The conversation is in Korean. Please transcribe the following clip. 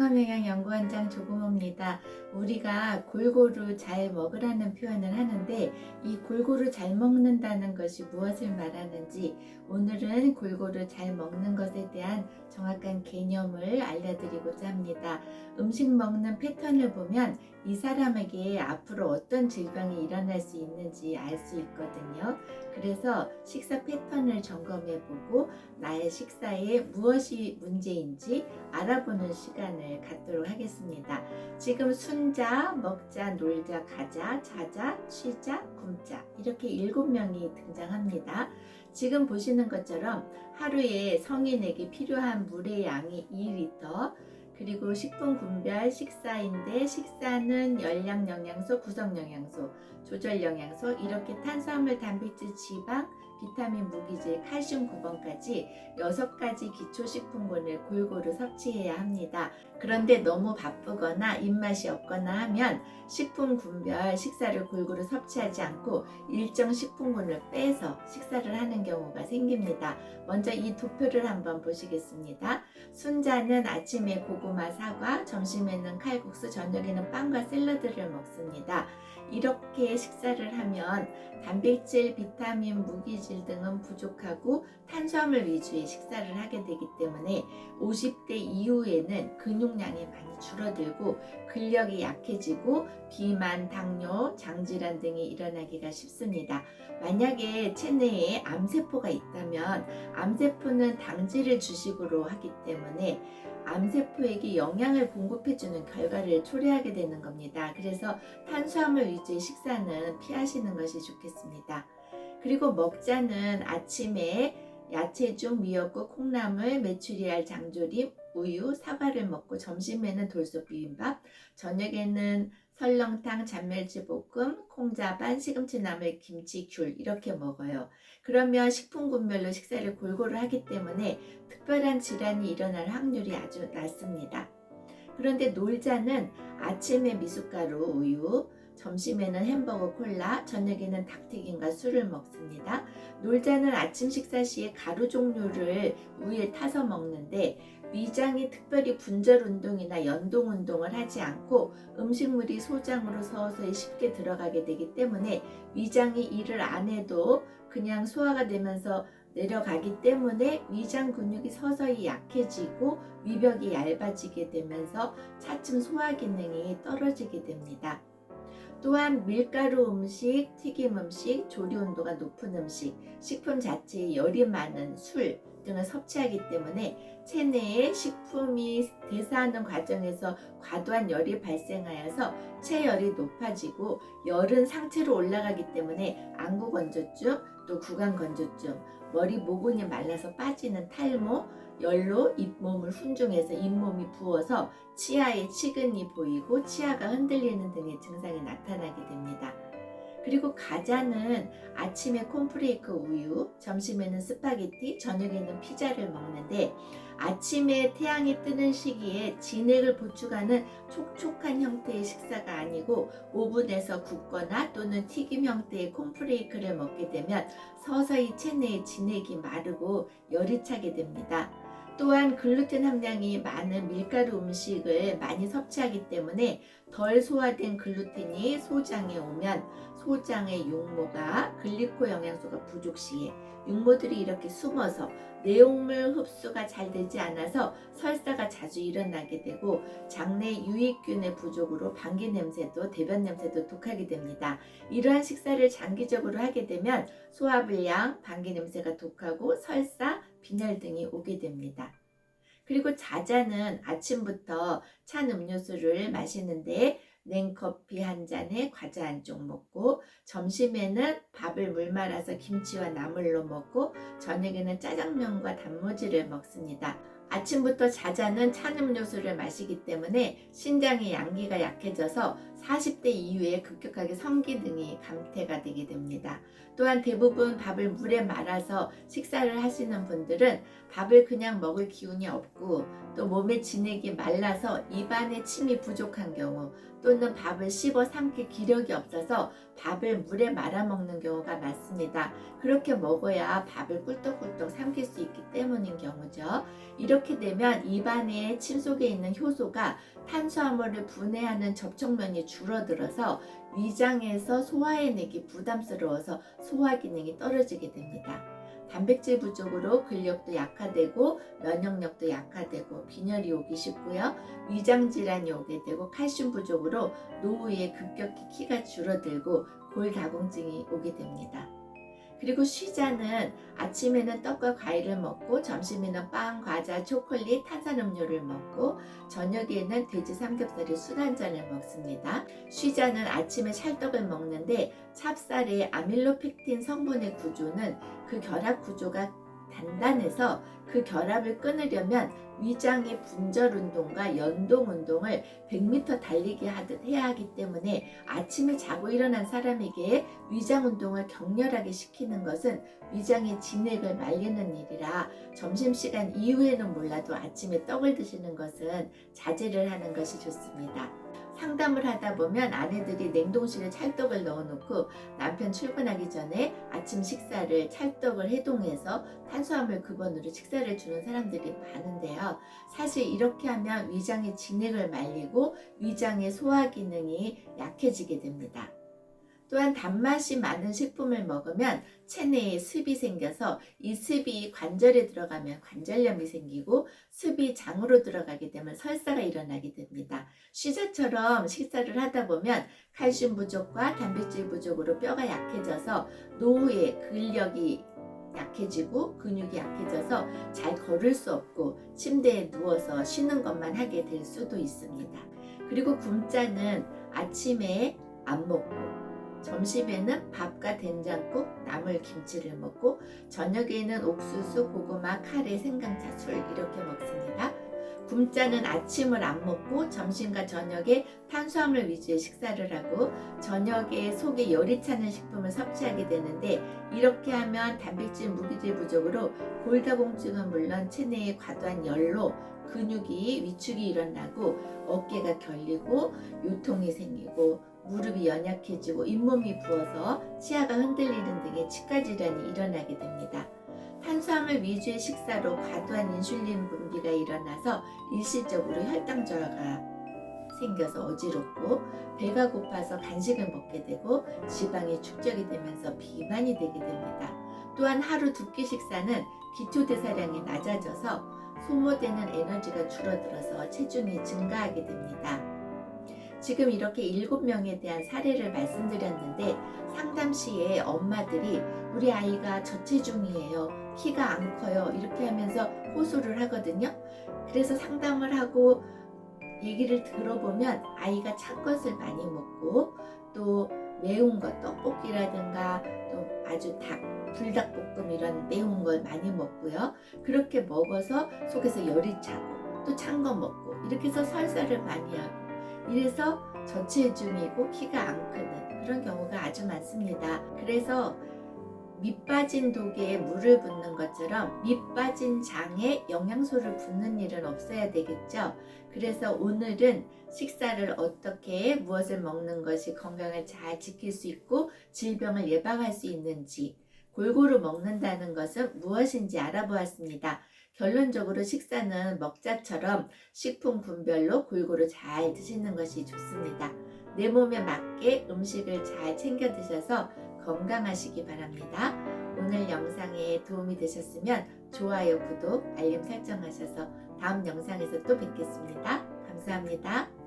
통합영양 연구원장 조금호입니다. 우리가 골고루 잘 먹으라는 표현을 하는데 이 골고루 잘 먹는다는 것이 무엇을 말하는지 오늘은 골고루 잘 먹는 것에 대한 정확한 개념을 알려드리고자 합니다. 음식 먹는 패턴을 보면 이 사람에게 앞으로 어떤 질병이 일어날 수 있는지 알 수 있거든요. 그래서 식사 패턴을 점검해 보고 나의 식사에 무엇이 문제인지 알아보는 시간을 갖도록 하겠습니다. 지금 순자, 먹자, 놀자, 가자, 자자, 쉬자, 굶자 이렇게 일곱 명이 등장합니다. 지금 보시는 것처럼 하루에 성인에게 필요한 물의 양이 2리터 그리고 식품 분별 식사인데 식사는 열량 영양소, 구성 영양소, 조절 영양소 이렇게 탄수화물, 단백질, 지방, 비타민, 무기질, 칼슘 9번까지 6가지 기초식품군을 골고루 섭취해야 합니다. 그런데 너무 바쁘거나 입맛이 없거나 하면 식품 분별 식사를 골고루 섭취하지 않고 일정 식품군을 빼서 식사를 하는 경우가 생깁니다. 먼저 이두 표를 한번 보시겠습니다. 순자는 아침에 고구마, 사과, 점심에는 칼국수, 저녁에는 빵과 샐러드를 먹습니다. 이렇게 식사를 하면 단백질, 비타민, 무기질 등은 부족하고 탄수화물 위주의 식사를 하게 되기 때문에 50대 이후에는 근육량이 많이 줄어들고 근력이 약해지고 비만, 당뇨, 장질환 등이 일어나기가 쉽습니다. 만약에 체내에 암세포가 있다면 암세포는 당질을 주식으로 하기 때문에 암세포에게 영양을 공급해주는 결과를 초래하게 되는 겁니다. 그래서 탄수화물 위주의 식사는 피하시는 것이 좋겠습니다. 그리고 먹자는 아침에 야채죽, 미역국, 콩나물, 메추리알, 장조림, 우유, 사과를 먹고 점심에는 돌솥 비빔밥, 저녁에는 설렁탕, 잔멸치 볶음, 콩자반, 시금치 나물, 김치, 귤 이렇게 먹어요. 그러면 식품군별로 식사를 골고루 하기 때문에 특별한 질환이 일어날 확률이 아주 낮습니다. 그런데 놀자는 아침에 미숫가루, 우유, 점심에는 햄버거, 콜라, 저녁에는 닭튀김과 술을 먹습니다. 놀자는 아침 식사 시에 가루 종류를 우유에 타서 먹는데 위장이 특별히 분절 운동이나 연동 운동을 하지 않고 음식물이 소장으로 서서히 쉽게 들어가게 되기 때문에 위장이 일을 안 해도 그냥 소화가 되면서 내려가기 때문에 위장 근육이 서서히 약해지고 위벽이 얇아지게 되면서 차츰 소화 기능이 떨어지게 됩니다. 또한 밀가루 음식, 튀김 음식, 조리 온도가 높은 음식, 식품 자체에 열이 많은 술 등을 섭취하기 때문에 체내에 식품이 대사하는 과정에서 과도한 열이 발생하여서 체열이 높아지고 열은 상체로 올라가기 때문에 안구 건조증, 또 구강 건조증, 머리 모근이 말라서 빠지는 탈모, 열로 잇몸을 훈중해서 잇몸이 부어서 치아에 치근이 보이고 치아가 흔들리는 등의 증상이 나타나게 됩니다. 그리고 가자는 아침에 콘프레이크 우유, 점심에는 스파게티, 저녁에는 피자를 먹는데 아침에 태양이 뜨는 시기에 진액을 보충하는 촉촉한 형태의 식사가 아니고 오븐에서 굽거나 또는 튀김 형태의 콘프레이크를 먹게 되면 서서히 체내의 진액이 마르고 열이 차게 됩니다. 또한 글루텐 함량이 많은 밀가루 음식을 많이 섭취하기 때문에 덜 소화된 글루텐이 소장에 오면 소장의 육모가 글리코 영양소가 부족 시에 육모들이 이렇게 숨어서 내용물 흡수가 잘 되지 않아서 설사가 자주 일어나게 되고 장내 유익균의 부족으로 방귀 냄새도 대변 냄새도 독하게 됩니다. 이러한 식사를 장기적으로 하게 되면 소화불량, 방귀 냄새가 독하고 설사, 빈혈 등이 오게 됩니다. 그리고 자자는 아침부터 찬 음료수를 마시는데 냉커피 한 잔에 과자 한 쪽 먹고 점심에는 밥을 물 말아서 김치와 나물로 먹고 저녁에는 짜장면과 단무지를 먹습니다. 아침부터 자자는 찬 음료수를 마시기 때문에 신장의 양기가 약해져서 40대 이후에 급격하게 성기능이 감퇴가 되게 됩니다. 또한 대부분 밥을 물에 말아서 식사를 하시는 분들은 밥을 그냥 먹을 기운이 없고 또 몸의 진액이 말라서 입안에 침이 부족한 경우 또는 밥을 씹어 삼킬 기력이 없어서 밥을 물에 말아 먹는 경우가 많습니다. 그렇게 먹어야 밥을 꿀떡꿀떡 삼킬 수 있기 때문인 경우죠. 이렇게 되면 입안에 침 속에 있는 효소가 탄수화물을 분해하는 접촉면이 줄어들어서 위장에서 소화해내기 부담스러워서 소화 기능이 떨어지게 됩니다. 단백질 부족으로 근력도 약화되고 면역력도 약화되고 빈혈이 오기 쉽고요. 위장 질환이 오게 되고 칼슘 부족으로 노후에 급격히 키가 줄어들고 골다공증이 오게 됩니다. 그리고 쉬자는 아침에는 떡과 과일을 먹고 점심에는 빵, 과자, 초콜릿, 탄산음료를 먹고 저녁에는 돼지 삼겹살에 술 한 잔을 먹습니다. 쉬자는 아침에 찰떡을 먹는데 찹쌀의 아밀로펙틴 성분의 구조는 그 결합 구조가 단단해서 그 결합을 끊으려면 위장의 분절 운동과 연동 운동을 100m 달리기 하듯 해야 하기 때문에 아침에 자고 일어난 사람에게 위장 운동을 격렬하게 시키는 것은 위장의 진액을 말리는 일이라 점심시간 이후에는 몰라도 아침에 떡을 드시는 것은 자제를 하는 것이 좋습니다. 상담을 하다 보면 아내들이 냉동실에 찰떡을 넣어놓고 남편 출근하기 전에 아침 식사를 찰떡을 해동해서 탄수화물 급원으로 식사를 주는 사람들이 많은데요. 사실 이렇게 하면 위장의 진액을 말리고 위장의 소화 기능이 약해지게 됩니다. 또한 단맛이 많은 식품을 먹으면 체내에 습이 생겨서 이 습이 관절에 들어가면 관절염이 생기고 습이 장으로 들어가게 되면 설사가 일어나게 됩니다. 쉬자처럼 식사를 하다 보면 칼슘 부족과 단백질 부족으로 뼈가 약해져서 노후에 근력이 약해지고 근육이 약해져서 잘 걸을 수 없고 침대에 누워서 쉬는 것만 하게 될 수도 있습니다. 그리고 굶자는 아침에 안 먹고 점심에는 밥과 된장국, 나물 김치를 먹고 저녁에는 옥수수, 고구마, 카레, 생강차, 술 이렇게 먹습니다. 굶자는 아침을 안 먹고 점심과 저녁에 탄수화물 위주의 식사를 하고 저녁에 속에 열이 차는 식품을 섭취하게 되는데 이렇게 하면 단백질, 무기질 부족으로 골다공증은 물론 체내의 과도한 열로 근육이 위축이 일어나고 어깨가 결리고 요통이 생기고 무릎이 연약해지고 잇몸이 부어서 치아가 흔들리는 등의 치과 질환이 일어나게 됩니다. 탄수화물 위주의 식사로 과도한 인슐린 분비가 일어나서 일시적으로 혈당 저하가 생겨서 어지럽고 배가 고파서 간식을 먹게 되고 지방이 축적이 되면서 비만이 되게 됩니다. 또한 하루 두 끼 식사는 기초 대사량이 낮아져서 소모되는 에너지가 줄어들어서 체중이 증가하게 됩니다. 지금 이렇게 일곱 명에 대한 사례를 말씀드렸는데 상담 시에 엄마들이 우리 아이가 저체중이에요. 키가 안 커요. 이렇게 하면서 호소를 하거든요. 그래서 상담을 하고 얘기를 들어보면 아이가 찬 것을 많이 먹고 또 매운 것, 떡볶이라든가 또 아주 닭, 불닭볶음 이런 매운 걸 많이 먹고요. 그렇게 먹어서 속에서 열이 차고 또 찬 거 먹고 이렇게 해서 설사를 많이 하고 이래서 저체중이고 키가 안 크는 그런 경우가 아주 많습니다. 그래서 밑 빠진 독에 물을 붓는 것처럼 밑 빠진 장에 영양소를 붓는 일은 없어야 되겠죠. 그래서 오늘은 식사를 어떻게 무엇을 먹는 것이 건강을 잘 지킬 수 있고 질병을 예방할 수 있는지 골고루 먹는다는 것은 무엇인지 알아보았습니다. 결론적으로 식사는 먹자처럼 식품 분별로 골고루 잘 드시는 것이 좋습니다. 내 몸에 맞게 음식을 잘 챙겨 드셔서 건강하시기 바랍니다. 오늘 영상에 도움이 되셨으면 좋아요, 구독, 알림 설정하셔서 다음 영상에서 또 뵙겠습니다. 감사합니다.